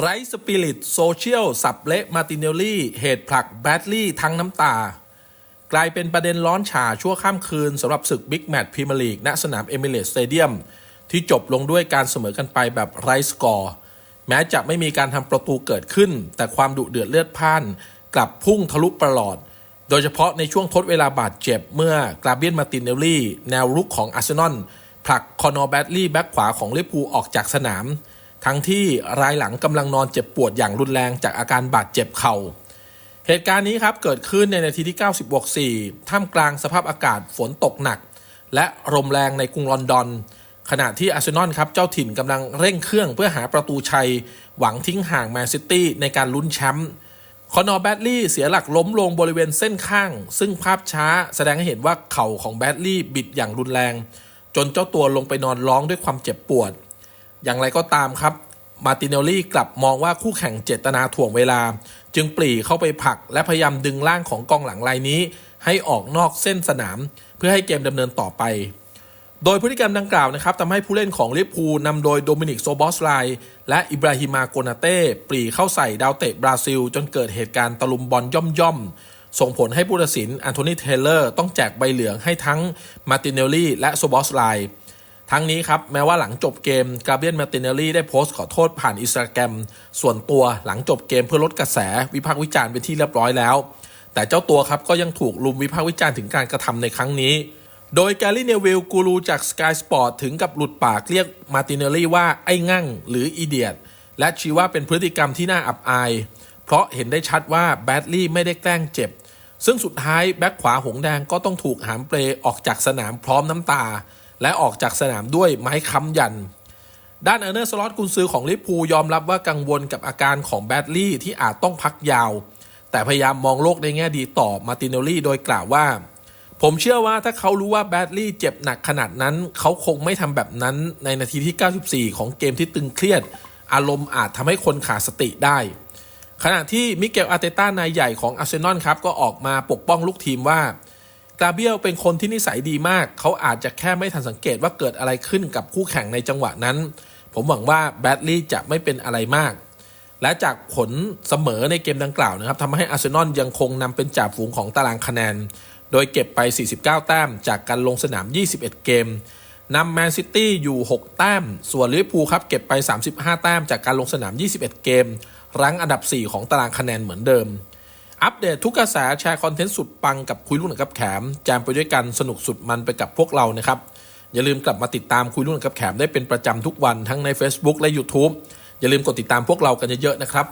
ไรสปิริตโซเชียลสับเละมาติเนลลี่ เหตุผลักแบดลี่ทั้งน้ำตา กลายเป็นประเด็นร้อนฉาชั่วข้ามคืนสำหรับศึกบิ๊กแมตช์พรีเมียร์ลีกณสนามเอมิเรตสเตเดียม ที่จบลงด้วยการเสมอกันไปแบบไร้สกอร์ แม้จะไม่มีการทำประตูเกิดขึ้น แต่ความดุเดือดเลือดพ่าน กลับพุ่งทะลุประหลอด โดยเฉพาะในช่วงทดเวลาบาดเจ็บเมื่อกราเบียนมาตินเนลลี่ แนวรุกของอาร์เซนอลผลักคอนอร์แบดลี่แบ็กขวาของลิเวอร์พูลออกจากสนาม ทั้งที่รายหลังกำลังนอนเจ็บปวดอย่างรุนแรงจากอาการบาดเจ็บเข่า เหตุการณ์นี้ครับเกิดขึ้นในนาทีที่ 90บวก4ท่ามกลางสภาพอากาศฝนตกหนัก และลมแรงในกรุงลอนดอน ขณะที่อาร์เซนอลครับเจ้าถิ่นกำลังเร่งเครื่องเพื่อหาประตูชัย หวังทิ้งห่างแมนซิตี้ในการลุ้นแชมป์คอนอร์แบดลี่เสียหลักล้มลงบริเวณเส้นข้าง ซึ่งภาพช้าแสดงให้เห็นว่าเข่าของแบดลี่บิดอย่างรุนแรง จนเจ้าตัวลงไปนอนร้องด้วยความเจ็บปวด อย่างไรก็ตามครับ มาติเนลลี่กลับมองว่าคู่แข่งเจตนาถ่วงเวลา จึงปรีเข้าไปผลัก และพยายามดึงร่างของกองหลังรายนี้ ให้ออกนอกเส้นสนาม เพื่อให้เกมดำเนินต่อไป โดยพฤติกรรมดังกล่าวนะครับทำให้ผู้เล่นของลิเวอร์พูลนำโดยโดมินิกโซบอสไลและอิบราฮิมาโกนาเต้ปรีเข้าใส่ดาวเตะบราซิล จนเกิดเหตุการณ์ตะลุมบอลย่อมๆส่งผลให้ผู้ตัดสินอันโทนีเทเลอร์ ต้องแจกใบเหลืองให้ทั้งมาติเนลลี่และโซบอสไล ทั้งนี้ครับ แม้ว่าหลังจบเกมกาเบียนมาติเนลลี่ได้โพสต์ขอโทษผ่านอินสตาแกรมส่วนตัวหลังจบเกมเพื่อลดกระแสวิพากษ์วิจารณ์เป็นที่เรียบร้อยแล้ว แต่เจ้าตัวครับก็ยังถูกลุมวิพากษ์วิจารณ์ถึงการกระทำในครั้งนี้ โดยแกลลี่เนวิลกูรูจาก Sky Sport ถึงกับหลุดปากเรียกมาติเนลลี่ว่าไอ้งั่งหรืออีเดียตและชี้ว่าเป็นพฤติกรรมที่น่าอับอาย เพราะเห็นได้ชัดว่าแบดลี่ไม่ได้แกล้งเจ็บ ซึ่งสุดท้ายแบ็คขวาหงแดงก็ต้องถูกหามเปลออกจากสนามพร้อมน้ำตา และออกจากสนามด้วยไม้ค้ำยัน ด้านเอเนอร์สล็อตกุนซือของลิเวอร์พูยอมรับว่ากังวลกับอาการของแบดลี่ที่อาจต้องพักยาว แต่พยายามมองโลกในแง่ดีต่อมาติเนลลี่โดยกล่าวว่า ผมเชื่อว่าถ้าเขารู้ว่าแบดลี่เจ็บหนักขนาดนั้น เขาคงไม่ทำแบบนั้นในนาทีที่ 94 ของเกมที่ตึงเครียด อารมณ์อาจทำให้คนขาดสติได้ขณะที่มิเกลอาร์เตต้านายใหญ่ของอาร์เซนอลครับก็ออกมาปกป้องลูกทีมว่า กาเบียลเป็นคนที่นิสัยดีมาก เขาอาจจะแค่ไม่ทันสังเกตว่าเกิดอะไรขึ้นกับคู่แข่งในจังหวะนั้น ผมหวังว่าแบดลี่จะไม่เป็นอะไรมาก และจากผลเสมอในเกมดังกล่าวนะครับทำให้อาร์เซนอลยังคงนำเป็นจ่าฝูงของตารางคะแนน โดยเก็บไป 49 แต้มจากการลงสนาม 21 เกมนำแมนซิตี้อยู่ 6 แต้ม ส่วนลิเวอร์พูลครับเก็บไป 35 แต้มจากการลงสนาม 21 เกม รั้งอันดับ 4 ของตารางคะแนนเหมือนเดิม อัปเดตทุกกระแสแชร์คอนเทนต์สุดปังกับคุยรุ่นกับแขม แจมไปด้วยกันสนุกสุดมันไปกับพวกเรานะครับ อย่าลืมกลับมาติดตามคุยรุ่นกับแขมได้เป็นประจำทุกวันทั้งใน Facebook และ YouTube อย่าลืมกดติดตามพวกเรากันเยอะๆนะครับ